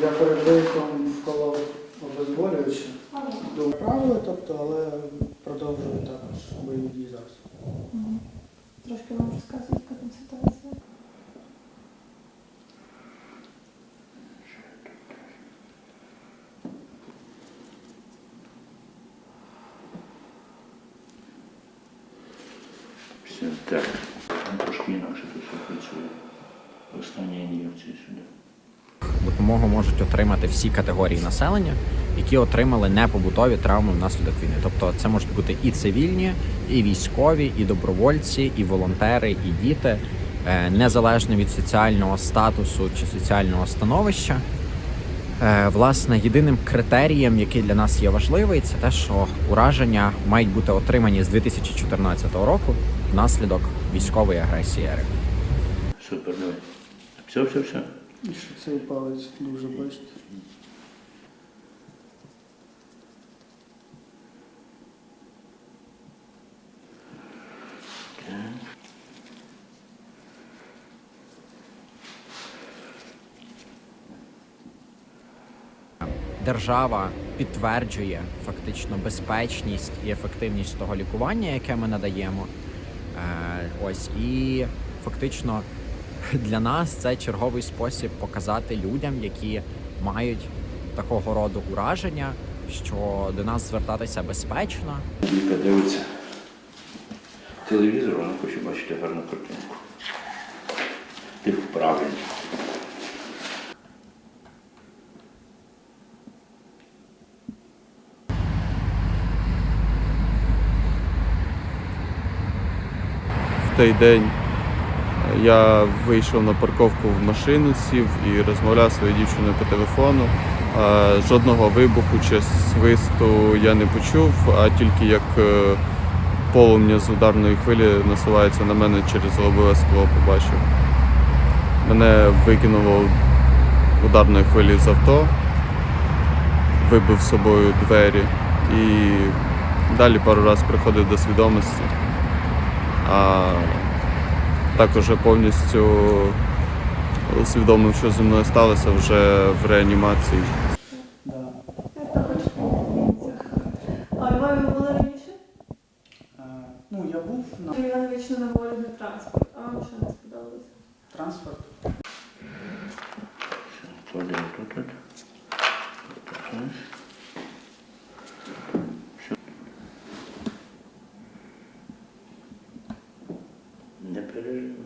Я перед виїздом вколов обезболююче. Думаю, правили, тобто, але продовжую також бойові дії зараз. Трошки вам розказують, яка там ситуація. Все так. Там трошки інакше тут все працює. Остання ін'єкція сюди. Допомогу можуть отримати всі категорії населення, які отримали непобутові травми внаслідок війни. Тобто це можуть бути і цивільні, і військові, і добровольці, і волонтери, і діти, е, незалежно від соціального статусу чи соціального становища. Е, Власне, єдиним критерієм, який для нас є важливий, це те, що ураження мають бути отримані з 2014 року внаслідок військової агресії РФ. Супер, давай. Все, все, все. І що цей палець дуже бачите. держава підтверджує фактично безпечність і ефективність того лікування, яке ми надаємо. Е, ось і фактично для нас це черговий спосіб показати людям, які мають такого роду ураження, що до нас звертатися безпечно. Віка дивиться телевізор, вона хоче бачити гарну картинку. Ти правильно. в той день я вийшов на парковку в машину, сів і розмовляв зі своєю дівчиною по телефону. Жодного вибуху чи свисту я не почув, а тільки як е, полум'я з ударної хвилі насувається на мене через лобове скло, побачив. Мене викинуло ударної хвилі з авто, вибив з собою двері і далі пару разів приходив до свідомості а також я повністю усвідомив, що зі мною сталося вже в реанімації. А у Львові були раніше? Е, Ну, я був на Юрій Іванович на транспорт. А вам що не сподобалося? транспорт. Кладемо тут. тут. Тут. Все. Не переживай.